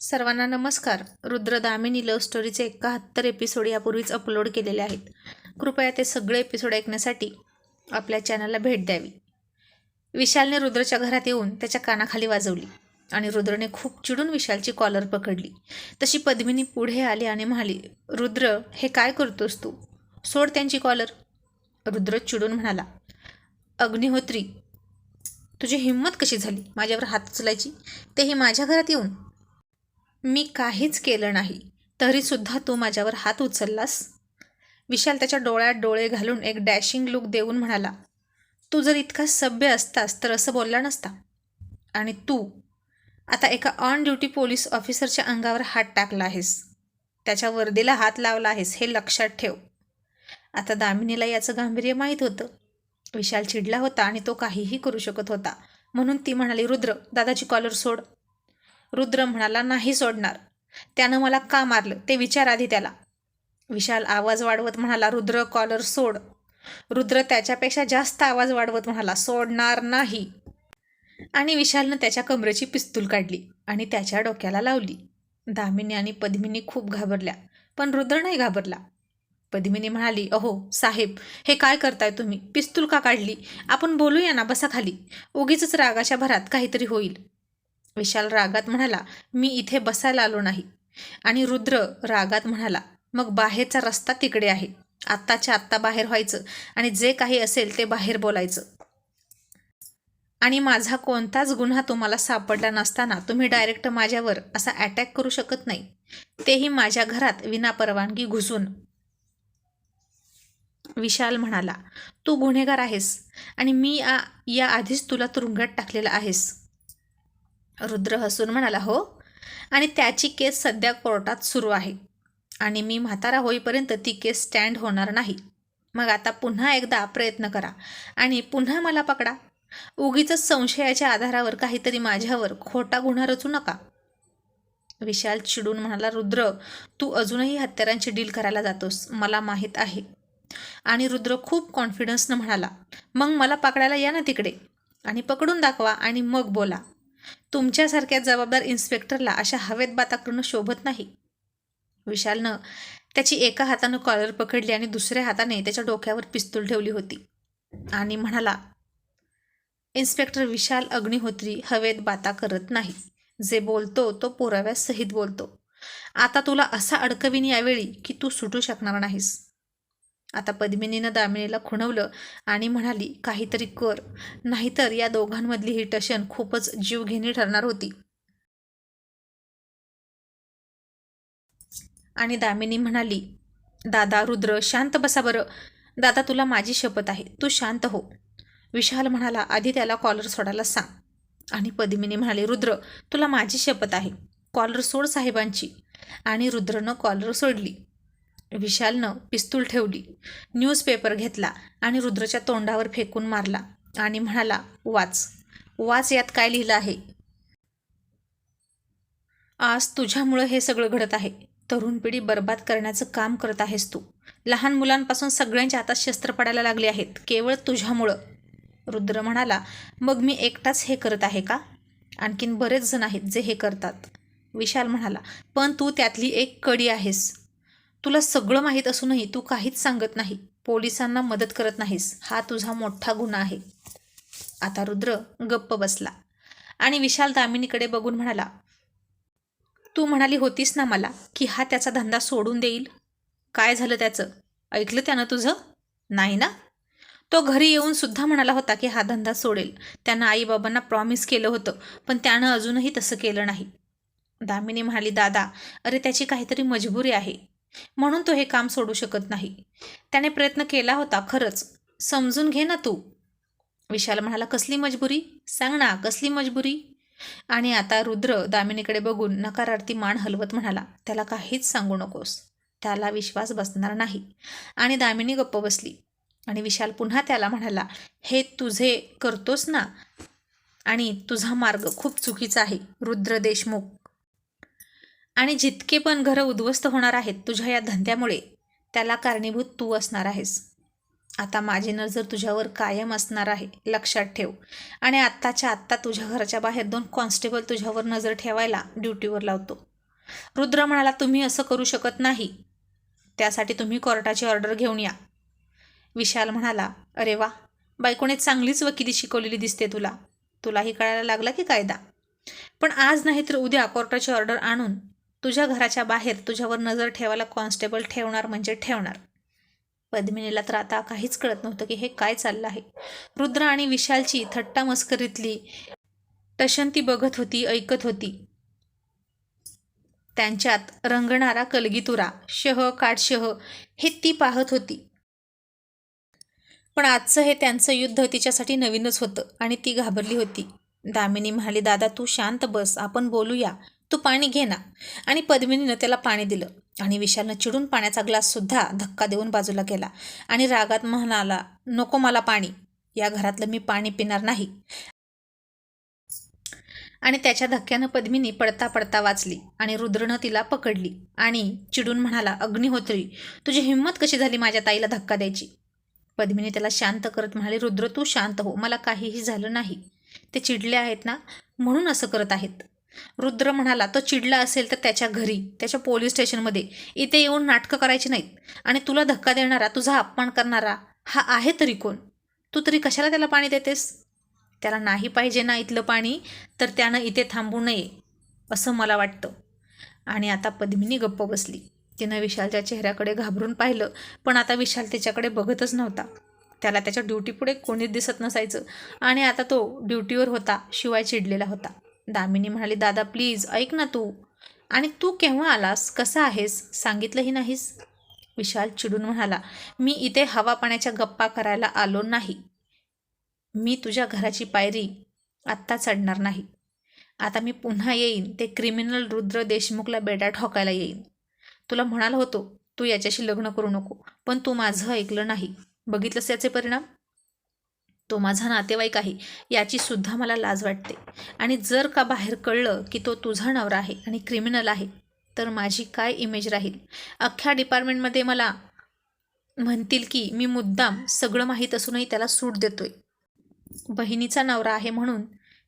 सर्वांना नमस्कार. रुद्र दामिनी लव्ह स्टोरीचे एकाहत्तर एपिसोड यापूर्वीच अपलोड केलेले आहेत. कृपया ते सगळे एपिसोड ऐकण्यासाठी आपल्या चॅनलला भेट द्यावी. विशालने रुद्रच्या घरात येऊन त्याच्या कानाखाली वाजवली आणि रुद्रने खूप चिडून विशालची कॉलर पकडली. तशी पद्मिनी पुढे आली आणि म्हणाली रुद्र हे काय करतोस तू? सोड त्यांची कॉलर रुद्र चिडून म्हणाला अग्निहोत्री तुझी हिंमत कशी झाली? माझ्यावर हात उचलायची? तेही माझ्या घरात येऊन मी काहीच केलं नाही. तरीसुद्धा तू माझ्यावर हात उचललास? विशाल त्याच्या डोळ्यात डोळे घालून एक डॅशिंग लुक देऊन म्हणाला तू जर इतका सभ्य असतास तर असं बोलला नसता. आणि तू आता एका ऑन ड्युटी पोलीस ऑफिसरच्या अंगावर हात टाकला आहेस. त्याच्या वर्दीला हात लावला आहेस हे लक्षात ठेव. आता दामिनीला याचं गांभीर्य माहीत होतं. विशाल चिडला होता आणि तो काहीही करू शकत होता. म्हणून ती म्हणाली रुद्र दादाची कॉलर सोड. रुद्र म्हणाला नाही सोडणार. त्यानं मला का मारलं? ते विचार आधी त्याला. विशाल आवाज वाढवत म्हणाला रुद्र कॉलर सोड. रुद्र त्याच्यापेक्षा जास्त आवाज वाढवत म्हणाला सोडणार नाही. आणि विशालनं त्याच्या कमरेची पिस्तूल काढली आणि त्याच्या डोक्याला लावली. दामिनी आणि पद्मिनी खूप घाबरल्या पण रुद्र नाही घाबरला. पद्मिनी म्हणाली अहो साहेब हे काय करताय तुम्ही? पिस्तूल का काढली? आपण बोलूया ना बसा खाली. उगीच रागाच्या भरात काहीतरी होईल. विशाल रागात म्हणाला मी इथे बसायला आलो नाही. आणि रुद्र रागात म्हणाला मग बाहेरचा रस्ता तिकडे आहे. आत्ताच्या आत्ता बाहेर व्हायचं आणि जे काही असेल ते बाहेर बोलायचं. आणि माझा कोणताच गुन्हा तुम्हाला सापडला नसताना तुम्ही डायरेक्ट माझ्यावर असा अटॅक करू शकत नाही. तेही माझ्या घरात विनापरवानगी घुसून. विशाल म्हणाला तू गुन्हेगार आहेस आणि मी आ या आधीच तुला तुरुंगात टाकलेला आहेस. रुद्र हसून म्हणाला हो. आणि त्याची केस सध्या कोर्टात सुरू आहे. आणि मी म्हातारा होईपर्यंत ती केस स्टँड होणार नाही. मग आता पुन्हा एकदा प्रयत्न करा आणि पुन्हा मला पकडा. उगीच संशयाच्या आधारावर काहीतरी माझ्यावर खोटा गुन्हा रचू नका. विशाल चिडून म्हणाला रुद्र तू अजूनही हत्यारांची डील करायला जातोस मला माहीत आहे. आणि रुद्र खूप कॉन्फिडन्सनं म्हणाला मग मला पकडायला या ना तिकडे आणि पकडून दाखवा आणि मग बोला. तुमच्यासारख्या जबाबदार इन्स्पेक्टरला अशा हवेत बाता करणं शोभत नाही. विशालनं त्याची एका हातानं कॉलर पकडली आणि दुसऱ्या हाताने त्याच्या डोक्यावर पिस्तूल ठेवली होती. आणि म्हणाला इन्स्पेक्टर विशाल अग्निहोत्री हवेत बाता करत नाही. जे बोलतो तो पुराव्यासहित बोलतो. आता तुला असा अडकवीन यावेळी की तू सुटू शकणार नाहीस. आता पद्मिनीनं दामिनीला खुणवलं आणि म्हणाली काहीतरी कर. नाहीतर या दोघांमधली ही टशन खूपच जीवघेणी ठरणार होती. आणि दामिनी म्हणाली दादा रुद्र शांत बसा बरं. दादा तुला माझी शपथ आहे. तू शांत हो. विशाल म्हणाला आधी त्याला कॉलर सोडायला सांग. आणि पद्मिनी म्हणाली रुद्र तुला माझी शपथ आहे. कॉलर सोड साहेबांची. आणि रुद्रनं कॉलर सोडली. विशालनं पिस्तूल ठेवली. न्यूजपेपर घेतला आणि रुद्रच्या तोंडावर फेकून मारला आणि म्हणाला वाच. वाच यात काय लिहिलं आहे? आज तुझ्यामुळं हे सगळं घडत आहे. तरुण पिढी बर्बाद करण्याचं काम करत आहेस तू. लहान मुलांपासून सगळ्यांच्या हातात शस्त्र पडायला लागले आहेत. केवळ तुझ्यामुळं. रुद्र म्हणाला मग मी एकटाच हे करत आहे का? आणखीन बरेच जण आहेत जे हे करतात. विशाल म्हणाला पण तू त्यातली एक कडी आहेस. तुला सगळं माहीत असूनही तू काहीच सांगत नाही. पोलिसांना मदत करत नाहीस. हा तुझा मोठा गुन्हा आहे. आता रुद्र गप्प बसला आणि विशाल दामिनीकडे बघून म्हणाला तू म्हणाली होतीस ना मला की हा त्याचा धंदा सोडून देईल? काय झालं त्याचं? ऐकलं त्यानं तुझं? नाही ना? तो घरी येऊन सुद्धा म्हणाला होता की हा धंदा सोडेल. त्यानं आईबाबांना प्रॉमिस केलं होतं पण त्यानं अजूनही तसं केलं नाही. दामिनी म्हणाली दादा अरे त्याची काहीतरी मजबुरी आहे. म्हणून तो हे काम सोडू शकत नाही. त्याने प्रयत्न केला होता खरंच. समजून घे ना तू. विशाल म्हणाला कसली मजबुरी? सांग ना कसली मजबुरी? आणि आता रुद्र दामिनीकडे बघून नकारार्थी मान हलवत म्हणाला त्याला काहीच सांगू नकोस. त्याला विश्वास बसणार नाही. आणि दामिनी गप्प बसली. आणि विशाल पुन्हा त्याला म्हणाला हे तुझे करतोस ना? आणि तुझा मार्ग खूप चुकीचा आहे. रुद्र देशमुख आणि जितके पण घरं उद्ध्वस्त होणार आहेत तुझ्या या धंद्यामुळे त्याला कारणीभूत तू असणार आहेस. आता माझी नजर तुझ्यावर कायम असणार आहे लक्षात ठेव. आणि आत्ताच्या आत्ता तुझ्या घराच्या बाहेर दोन कॉन्स्टेबल तुझ्यावर नजर ठेवायला ड्युटीवर लावतो. रुद्र म्हणाला तुम्ही असं करू शकत नाही. त्यासाठी तुम्ही कोर्टाची ऑर्डर घेऊन या. विशाल म्हणाला अरे वा बायकोने चांगलीच वकिली शिकवलेली दिसते तुला. तुलाही कळायला लागला की कायदा? पण आज नाही तर उद्या कोर्टाची ऑर्डर आणून तुझ्या घराच्या बाहेर तुझ्यावर नजर ठेवायला कॉन्स्टेबल ठेवणार म्हणजे ठेवणार. पद्मिनीला तर आता काहीच कळत नव्हतं की हे काय चाललं आहे. रुद्र आणि विशालची थट्टा मस्करीतली टशन ती बघत होती ऐकत होती. त्यांच्यात रंगणारा कलगीतुरा शह काटशह हे ती पाहत होती. पण आजचं हे त्यांचं युद्ध तिच्यासाठी नवीनच होतं आणि ती घाबरली होती. दामिनी म्हणाली दादा तू शांत बस आपण बोलूया. तू पाणी घे ना. आणि पद्मिनीनं त्याला पाणी दिलं. आणि विशालनं चिडून पाण्याचा ग्लाससुद्धा धक्का देऊन बाजूला केला. आणि रागात म्हणाला नको मला पाणी. या घरातलं मी पाणी पिणार नाही. आणि त्याच्या धक्क्यानं पद्मिनी पडता पडता वाचली आणि रुद्रनं तिला पकडली. आणि चिडून म्हणाला अग्निहोत्री तुझी हिंमत कशी झाली माझ्या ताईला धक्का द्यायची? पद्मिनी त्याला शांत करत म्हणाली रुद्र तू शांत हो. मला काहीही झालं नाही. ते चिडले आहेत ना म्हणून असं करत आहेत. रुद्र म्हणाला तो चिडला असेल तर त्याच्या घरी त्याच्या पोलीस स्टेशनमध्ये. इथे येऊन नाटकं करायची नाहीत. आणि तुला धक्का देणारा तुझा अपमान करणारा हा आहे तरी कोण? तू तरी कशाला त्याला पाणी देतेस? त्याला नाही पाहिजे ना इथलं पाणी तर त्यानं इथे थांबू नये असं मला वाटतं. आणि आता पद्मिनी गप्प बसली. तिनं विशालच्या चेहऱ्याकडे घाबरून पाहिलं पण आता विशाल त्याच्याकडे बघतच नव्हता. त्याला त्याच्या ड्युटीपुढे कोणीच दिसत नसायचं. आणि आता तो ड्युटीवर होता शिवाय चिडलेला होता. दामिनी म्हणाली दादा प्लीज ऐक ना तू. आणि तू केव्हा आलास? कसा आहेस? सांगितलंही नाहीस. विशाल चिडून म्हणाला मी इथे हवा पाण्याच्या गप्पा करायला आलो नाही. मी तुझ्या घराची पायरी आत्ता चढणार नाही. आता मी पुन्हा येईन. ते क्रिमिनल रुद्र देशमुखला बेडा ठोकायला येईन. तुला म्हणाल होतो तू याच्याशी लग्न करू नको पण तू माझं ऐकलं नाही. बघितलंस याचे परिणाम? तो माझा नातेवाईक आहे याची सुद्धा मला लाज वाटते. आणि जर का बाहेर कळलं की तो तुझा नवरा आहे आणि क्रिमिनल आहे तर माझी काय इमेज राहील? अख्ख्या डिपार्टमेंटमध्ये मला म्हणतील की मी मुद्दाम सगळं माहीत असूनही त्याला सूट देतोय. बहिणीचा नवरा आहे म्हणून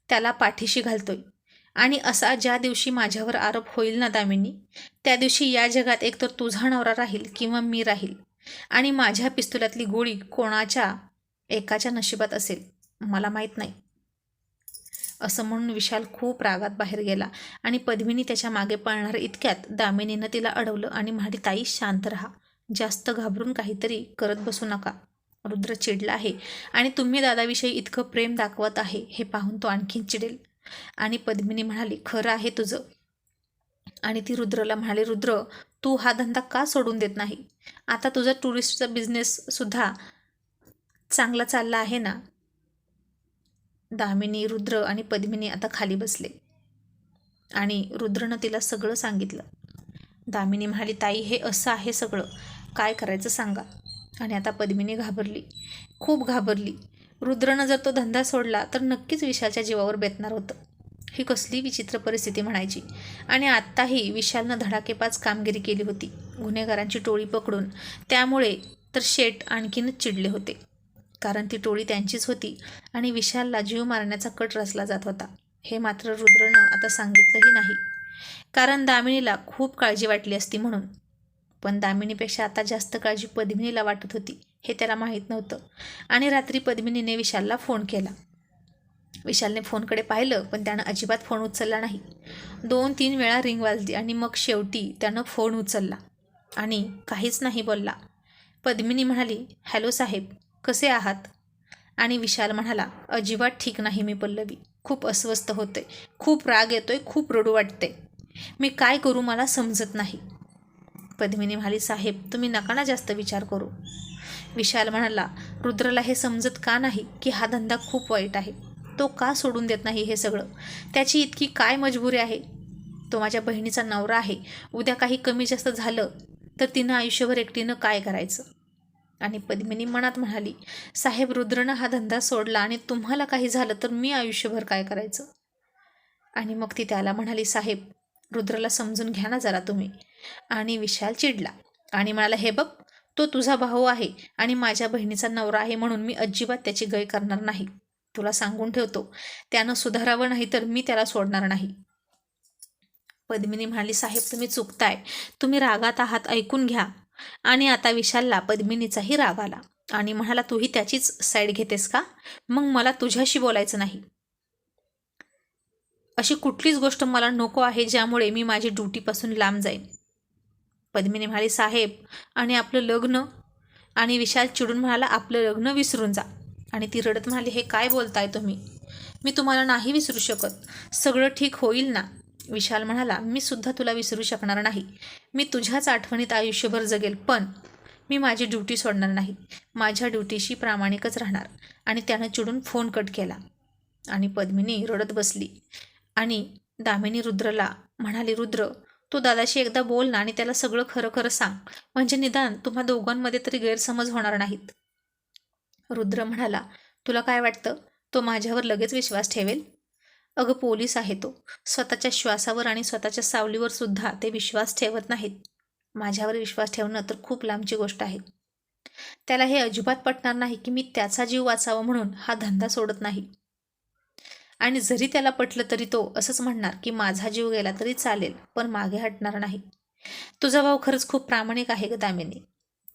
त्याला पाठीशी घालतोय. आणि असा ज्या दिवशी माझ्यावर आरोप होईल ना दामिनी त्या दिवशी या जगात एकतर तुझा नवरा राहील किंवा मी राहील. आणि माझ्या पिस्तुलातली गोळी कोणाच्या एकाच्या नशिबात असेल. मला माहीत नाही. असं म्हणून विशाल खूप रागात बाहेर गेला आणि पद्मिनी त्याच्यामागे पळणार इतक्यात दामिनीनं तिला अडवलं आणि म्हणाली ताई शांत राहा. जास्त घाबरून काहीतरी करत बसू नका. रुद्र चिडला आहे आणि तुम्ही दादाविषयी इतकं प्रेम दाखवत आहे हे पाहून तो आणखीन चिडेल. आणि पद्मिनी म्हणाली खरं आहे तुझं. आणि ती रुद्रला म्हणाली रुद्र तू हा धंदा का सोडून देत नाही? आता तुझा टुरिस्टचा बिझनेससुद्धा चांगला चालला आहे ना? दामिनी रुद्र आणि पद्मिनी आता खाली बसले. आणि रुद्रनं तिला सगळं सांगितलं. दामिनी म्हणाली ताई हे असं आहे सगळं. काय करायचं सांगा. आणि आता पद्मिनी घाबरली. खूप घाबरली. रुद्रनं जर तो धंदा सोडला तर नक्कीच विशालच्या जीवावर बेतणार होतं. ही कसली विचित्र परिस्थिती म्हणायची. आणि आत्ताही विशालनं धडाकेपाच कामगिरी केली होती. गुन्हेगारांची टोळी पकडून. त्यामुळे तर शेट आणखीनच चिडले होते. कारण ती टोळी त्यांचीच होती आणि विशालला जीव मारण्याचा कट रचला जात होता. हे मात्र रुद्रनं आता सांगितलंही नाही. कारण दामिनीला खूप काळजी वाटली असती म्हणून. पण दामिनीपेक्षा आता जास्त काळजी पद्मिनीला वाटत होती हे त्याला माहीत नव्हतं. आणि रात्री पद्मिनीने विशालला फोन केला. विशालने फोनकडे पाहिलं पण त्यानं अजिबात फोन उचलला नाही. दोन तीन वेळा रिंग वाजली आणि मग शेवटी त्यानं फोन उचलला आणि काहीच नाही बोलला. पद्मिनी म्हणाली हॅलो साहेब कसे आहात? आणि विशाल म्हणाला अजिबात ठीक नाही मी पल्लवी. खूप अस्वस्थ होते. खूप राग येतोय खूप रडू वाटते. मी काय करू मला समजत नाही. पद्मिनी म्हणाली साहेब तुम्ही नका ना जास्त विचार करू. विशाल म्हणाला रुद्रला हे समजत का नाही की हा धंदा खूप वाईट आहे? तो का सोडून देत नाही हे सगळं? त्याची इतकी काय मजबुरी आहे? तो माझ्या बहिणीचा नवरा आहे. उद्या काही कमी जास्त झालं तर तिनं आयुष्यभर एकटीनं काय करायचं? आणि पद्मिनी मनात म्हणाली साहेब रुद्रनं हा धंदा सोडला आणि तुम्हाला काही झालं तर मी आयुष्यभर काय करायचं? आणि मग ती त्याला म्हणाली साहेब रुद्रला समजून घ्या ना जरा तुम्ही. आणि विशाल चिडला आणि म्हणाला हे बघ तो तुझा भाऊ आहे आणि माझ्या बहिणीचा नवरा आहे म्हणून मी अजिबात त्याची गय करणार नाही. तुला सांगून ठेवतो त्यानं सुधारावं नाही तर मी त्याला सोडणार नाही. पद्मिनी म्हणाली साहेब तुम्ही चुकताय. तुम्ही रागात आहात ऐकून घ्या. आणि आता विशालला पद्मिनीचाही राग आला. आणि म्हणाला तूही त्याचीच साईड घेतेस का? मग मला तुझ्याशी बोलायचं नाही. अशी कुठलीच गोष्ट मला नको आहे ज्यामुळे मी माझी ड्युटीपासून लांब जाईन. पद्मिनी म्हणाली साहेब आणि आपलं लग्न? आणि विशाल चिडून म्हणाला आपलं लग्न विसरून जा. आणि ती रडत म्हणाली हे काय बोलताय तुम्ही? मी तुम्हाला नाही विसरू शकत. सगळं ठीक होईल ना? विशाल म्हणाला मी सुद्धा तुला विसरू शकणार नाही. मी तुझ्याच आठवणीत आयुष्यभर जगेल पण मी माझी ड्युटी सोडणार नाही. माझ्या ड्युटीशी प्रामाणिकच राहणार. आणि त्यानं चिडून फोन कट केला. आणि पद्मिनी रडत बसली. आणि दामिनी रुद्रला म्हणाली रुद्र तू दादाशी एकदा बोल ना आणि त्याला सगळं खरं खरं सांग. म्हणजे निदान तुम्हा दोघांमध्ये तरी गैरसमज होणार नाहीत. रुद्र म्हणाला तुला काय वाटतं? तो माझ्यावर लगेच विश्वास ठेवेल? अगं पोलीस आहे तो. स्वतःच्या श्वासावर आणि स्वतःच्या सावलीवर सुद्धा ते विश्वास ठेवत नाहीत. माझ्यावर विश्वास ठेवणं तर खूप लांबची गोष्ट आहे. त्याला हे अजिबात पटणार नाही की मी त्याचा जीव वाचावा म्हणून हा धंदा सोडत नाही. आणि जरी त्याला पटलं तरी तो असंच म्हणणार की माझा जीव गेला तरी चालेल पण मागे हटणार नाही. तुझा भाऊ खरंच खूप प्रामाणिक आहे ग दामिनी.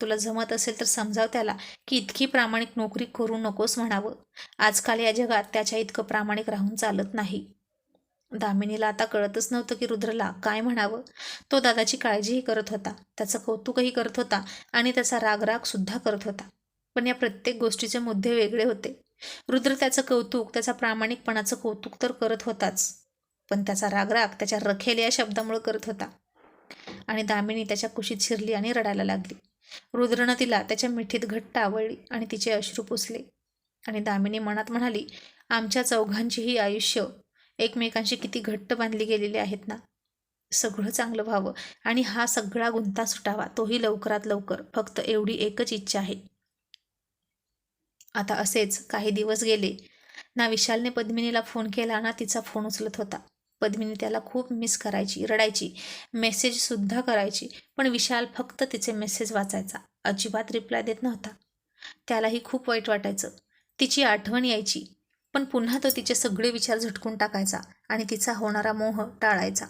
तुला जमत असेल तर समजाव त्याला की इतकी प्रामाणिक नोकरी करू नकोस म्हणावं. आजकाल या जगात त्याच्या इतकं प्रामाणिक राहून चालत नाही. दामिनीला आता कळतच नव्हतं की रुद्रला काय म्हणावं. तो दादाची काळजीही करत होता. त्याचं कौतुकही करत होता आणि त्याचा रागरागसुद्धा करत होता. पण या प्रत्येक गोष्टीचे मुद्दे वेगळे होते. रुद्र त्याचं कौतुक त्याचा प्रामाणिकपणाचं कौतुक तर करत होताच. पण त्याचा रागराग त्याच्या रखेल या शब्दामुळे करत होता. आणि दामिनी त्याच्या कुशीत शिरली आणि रडायला लागली. रुद्रनं तिला त्याच्या मिठीत घट्ट आवळली आणि तिचे अश्रू पुसले. आणि दामिनी मनात म्हणाली आमच्या चौघांचीही आयुष्य एकमेकांशी किती घट्ट बांधली गेलेली आहेत ना? सगळं चांगलं व्हावं आणि हा सगळा गुंता सुटावा तोही लवकरात लवकर. फक्त एवढी एकच इच्छा आहे. आता असेच काही दिवस गेले. ना विशालने पद्मिनीला फोन केला ना तिचा फोन उचलत होता. पद्मिनी त्याला खूप मिस करायची रडायची मेसेजसुद्धा करायची पण विशाल फक्त तिचे मेसेज वाचायचा. अजिबात रिप्लाय देत नव्हता. त्यालाही खूप वाईट वाटायचं. तिची आठवण यायची पण पुन्हा तो तिचे सगळे विचार झटकून टाकायचा आणि तिचा होणारा मोह टाळायचा.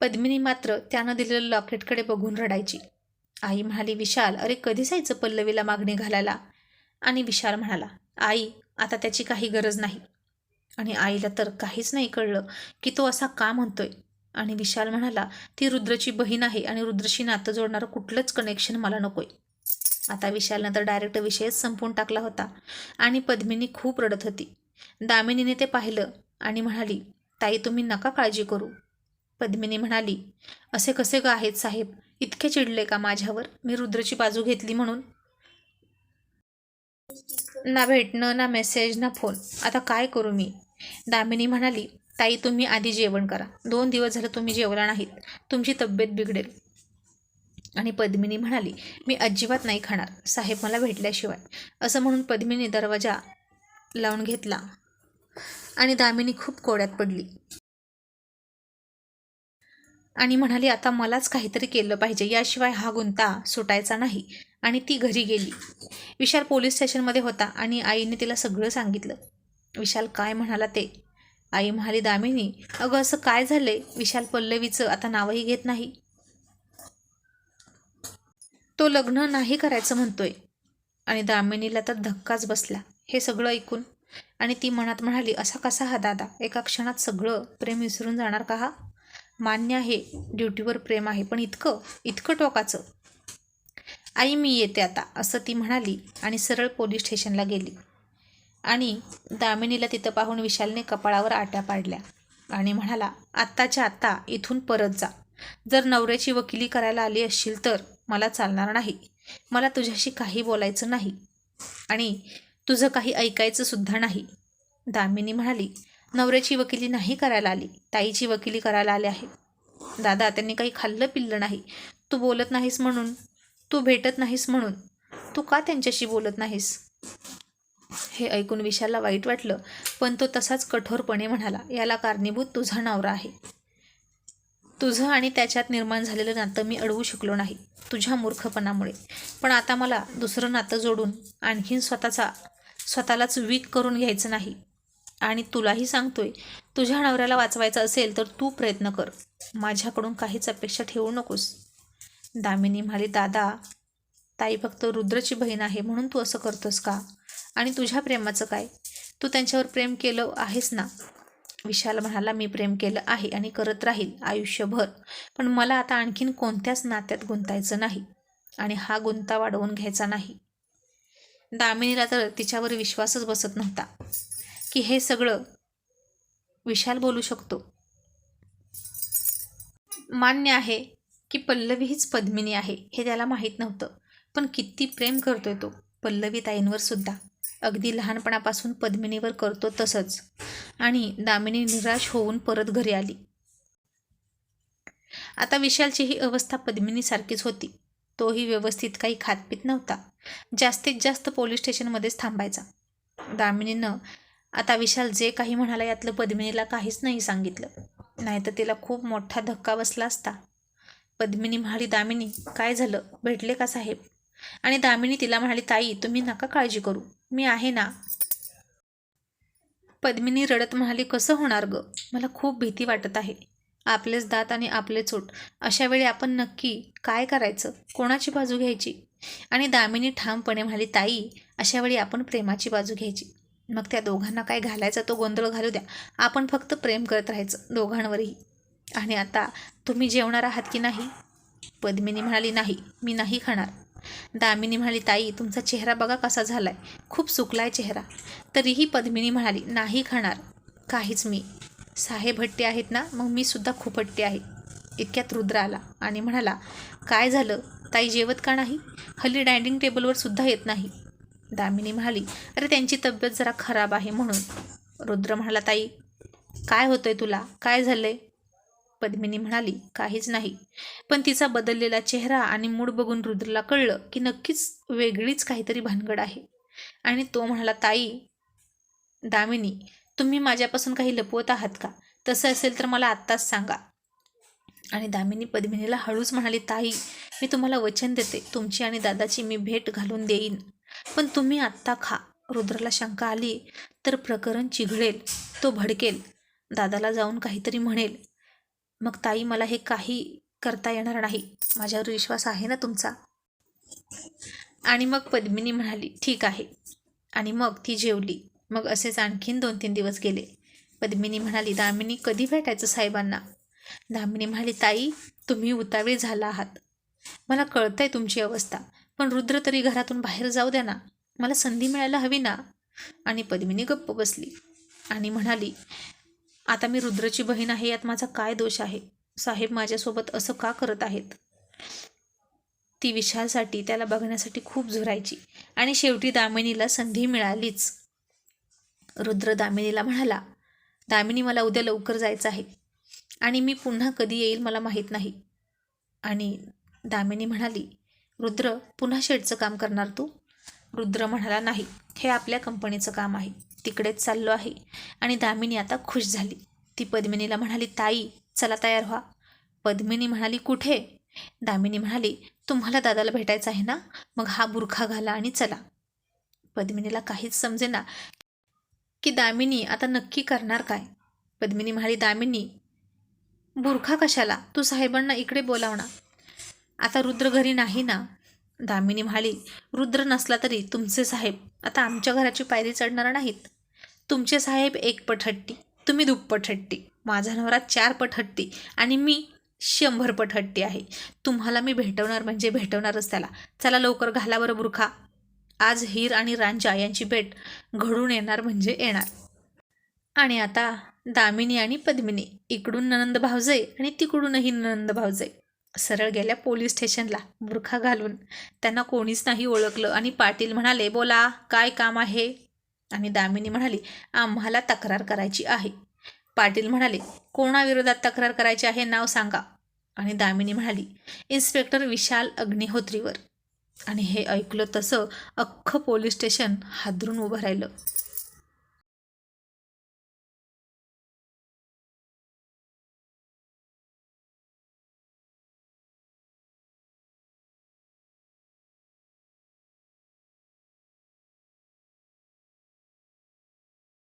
पद्मिनी मात्र त्यानं दिलेलं लॉकेटकडे बघून रडायची. आई म्हणाली विशाल अरे कधी जायचं पल्लवीला मागणी घालायला? आणि विशाल म्हणाला आई आता त्याची काही गरज नाही. आणि आईला तर काहीच नाही कळलं की तो असा का म्हणतोय? आणि विशाल म्हणाला ती रुद्रची बहीण आहे आणि रुद्रशी नातं जोडणारं कुठलंच कनेक्शन मला नकोय. आता विशालनं तर डायरेक्ट विषयच संपवून टाकला होता. आणि पद्मिनी खूप रडत होती. दामिनीने ते पाहिलं आणि म्हणाली ताई तुम्ही नका काळजी करू. पद्मिनी म्हणाली असे कसे ग आहेत साहेब? इतके चिडले का माझ्यावर? मी रुद्रची बाजू घेतली म्हणून. ना भेटणं ना मेसेज ना फोन आता काय करू मी? दामिनी म्हणाली ताई तुम्ही आधी जेवण करा. दोन दिवस झालं तुम्ही जेवला नाहीत. तुमची तब्येत बिघडेल. आणि पद्मिनी म्हणाली मी अजिबात नाही खाणार. साहेब मला भेटल्याशिवाय. असं म्हणून पद्मिनी दरवाजा लावून घेतला. आणि दामिनी खूप कोड्यात पडली. आणि म्हणाली आता मलाच काहीतरी केलं पाहिजे. याशिवाय हा गुंता सुटायचा नाही. आणि ती घरी गेली. विशाल पोलीस स्टेशनमध्ये होता आणि आईने तिला सगळं सांगितलं. विशाल काय म्हणाला ते? आई म्हणाली दामिनी अगं असं काय झालंय? विशाल पल्लवीचं आता नावही घेत नाही. तो लग्न नाही करायचं म्हणतोय. आणि दामिनीला तर धक्काच बसला. हे सगळं ऐकून आणि ती मनात म्हणाली असा कसा हा दादा? एका क्षणात सगळं प्रेम विसरून जाणार का हा? मान्य आहे. ड्युटीवर प्रेम आहे. पण इतकं इतकं टोकाचं. आई मी येते आता असं ती म्हणाली आणि सरळ पोलीस स्टेशनला गेली. आणि दामिनीला तिथं पाहून विशालने कपाळावर आट्या पाडल्या आणि म्हणाला आत्ताच्या आत्ता इथून परत जा. जर नवऱ्याची वकिली करायला आली असशील तर मला चालणार नाही. मला तुझ्याशी काही बोलायचं नाही आणि तुझं काही ऐकायचं सुद्धा नाही. दामिनी म्हणाली नवऱ्याची वकिली नाही करायला आली. ताईची वकिली करायला आली आहे दादा त्यांनी काही खाल्लं पिल्लं नाही. तू बोलत नाहीस म्हणून. तू भेटत नाहीस म्हणून. तू का त्यांच्याशी बोलत नाहीस? हे ऐकून विशालला वाईट वाटलं पण तो तसाच कठोरपणे म्हणाला याला कारणीभूत तुझा नवरा आहे. तुझं आणि त्याच्यात निर्माण झालेलं नातं मी अडवू शकलो नाही तुझ्या मूर्खपणामुळे. पण आता मला दुसरं नातं जोडून आणखीन स्वतःचा स्वतःलाच वीक करून घ्यायचं नाही. आणि तुलाही सांगतोय तुझ्या नवऱ्याला वाचवायचं असेल तर तू प्रयत्न कर. माझ्याकडून काहीच अपेक्षा ठेवू नकोस. दामिनी म्हणाली दादा ताई फक्त रुद्रची बहीण आहे म्हणून तू असं करतोस का? आणि तुझ्या प्रेमाचं काय? तू त्यांच्यावर प्रेम केलं आहेस ना? विशाल म्हणाला मी प्रेम केलं आहे आणि करत राहील आयुष्यभर पण मला आता आणखीन कोणत्याच नात्यात गुंतायचं नाही आणि हा गुंता वाढवून घ्यायचा नाही. दामिनीला तर तिच्यावर विश्वासच बसत नव्हता. की हे सगळं विशाल बोलू शकतो. मान्य आहे की पल्लवी हीच पद्मिनी आहे हे त्याला माहीत नव्हतं. पण किती प्रेम करतोय तो पल्लवी ताईंवर सुद्धा. अगदी लहानपणापासून पद्मिनीवर करतो तसंच. आणि दामिनी निराश होऊन परत घरी आली. आता विशालची ही अवस्था पद्मिनीसारखीच होती. तोही व्यवस्थित काही खातपीत नव्हता. जास्तीत जास्त पोलीस स्टेशनमध्येच थांबायचा. दामिनीनं आता विशाल जे काही म्हणाला यातलं पद्मिनीला काहीच नाही सांगितलं. नाहीतर तिला खूप मोठा धक्का बसला असता. पद्मिनी म्हणाली दामिनी काय झालं? भेटले का साहेब? आणि दामिनी तिला म्हणाली ताई तुम्ही नका काळजी करू. मी आहे ना. पद्मिनी रडत म्हणाली कसं होणार ग? मला खूप भीती वाटत आहे. आपलेच दात आणि आपले चोट. अशा वेळी आपण नक्की काय करायचं? कोणाची बाजू घ्यायची? आणि दामिनी ठामपणे म्हणाली ताई अशा वेळी आपण प्रेमाची बाजू घ्यायची. मग त्या दोघांना काय घालायचा तो गोंधळ घालू द्या. आपण फक्त प्रेम करत राहायचं दोघांवरही. आणि आता तुम्ही जेवणार आहात की नाही? पद्मिनी म्हणाली नाही मी नाही खाणार. दामिनी म्हणाली ताई तुमचा चेहरा बघा कसा झालाय. खूप सुकलाय चेहरा. तरीही पद्मिनी म्हणाली नाही खाणार. काहीच मी. साहेब हट्टे आहेत ना मग मी सुद्धा खूप हट्टे आहे. इतक्यात रुद्र आला आणि म्हणाला काय झालं? ताई जेवत का नाही? हल्ली डायनिंग टेबलवर सुद्धा येत नाही. दामिनी म्हणाली अरे त्यांची तब्येत जरा खराब आहे म्हणून. रुद्र म्हणाला ताई काय होतंय तुला? काय झालंय? पद्मिनी म्हणाली काहीच नाही. पण तिचा बदललेला चेहरा आणि मूड बघून रुद्रला कळलं की नक्कीच वेगळीच काहीतरी भानगड आहे. आणि तो म्हणाला ताई दामिनी तुम्ही माझ्यापासून काही लपवत आहात का? तसं असेल तर मला आत्ताच सांगा. आणि दामिनी पद्मिनीला हळूच म्हणाली ताई मी तुम्हाला वचन देते. तुमची आणि दादाची मी भेट घालून देईन. पण तुम्ही आत्ता खा. रुद्राला शंका आली तर प्रकरण चिघळेल. तो भडकेल. दादाला जाऊन काहीतरी म्हणेल. मग ताई मला हे काही करता येणार नाही. माझ्यावर विश्वास आहे ना तुमचा? आणि मग पद्मिनी म्हणाली ठीक आहे. आणि मग ती जेवली. मग असेच आणखीन दोन तीन दिवस गेले. पद्मिनी म्हणाली दामिनी कधी भेटायचं साहेबांना? दामिनी म्हणाली ताई तुम्ही उतावीळ झाला आहात. मला कळतंय तुमची अवस्था. पण रुद्र तरी घरातून बाहेर जाऊ द्या ना. मला संधी मिळायला हवी ना. आणि पद्मिनी गप्प बसली. आणि म्हणाली आता मी रुद्रची बहीण आहे यात माझा काय दोष आहे? साहेब माझ्यासोबत असं का करत आहेत? ती विशालसाठी त्याला बघण्यासाठी खूप झुरायची. आणि शेवटी दामिनीला संधी मिळालीच. रुद्र दामिनीला म्हणाला दामिनी मला उद्या लवकर जायचं आहे. आणि मी पुन्हा कधी येईल मला माहीत नाही. आणि दामिनी म्हणाली रुद्र पुन्हा शेडचं काम करणार तू? रुद्र म्हणाला नाही हे आपल्या कंपनीचं काम आहे. तिकडेच चाललो आहे. आणि दामिनी आता खुश झाली. ती पद्मिनीला म्हणाली ताई चला तयार व्हा. पद्मिनी म्हणाली कुठे? दामिनी म्हणाली तुम्हाला दादाला भेटायचं आहे ना? मग हा बुरखा घाला आणि चला. पद्मिनीला काहीच समजेना की दामिनी आता नक्की करणार काय. पद्मिनी म्हणाली दामिनी बुरखा कशाला? तू साहेबांना इकडे बोलावणार आता रुद्र घरी नाही ना? दामिनी म्हणाली रुद्र नसला तरी तुमचे साहेब आता आमच्या घराची पायरी चढणार नाहीत. तुमचे साहेब एक पठट्टी तुम्ही दुप्पट हट्टी. माझा नवरा चार पट हट्टी आणि मी शंभर पट हट्टी आहे. तुम्हाला मी भेटवणार म्हणजे भेटवणारच त्याला. चला लवकर घाला बरं बुरखा. आज हीर आणि रांजा यांची भेट घडून येणार म्हणजे येणार. आणि आता दामिनी आणि पद्मिनी इकडून ननंद भावजय आणि तिकडूनही ननंद भावजय सरळ गेल्या पोलीस स्टेशनला बुरखा घालून. त्यांना कोणीच नाही ओळखलं आणि पाटील म्हणाले बोला काय काम आहे? आणि दामिनी म्हणाली आम्हाला तक्रार करायची आहे. पाटील म्हणाले कोणाविरोधात तक्रार करायची आहे नाव सांगा. आणि दामिनी म्हणाली इन्स्पेक्टर विशाल अग्निहोत्रीवर. आणि हे ऐकलं तसं अख्खं पोलीस स्टेशन हादरून उभं राहिलं.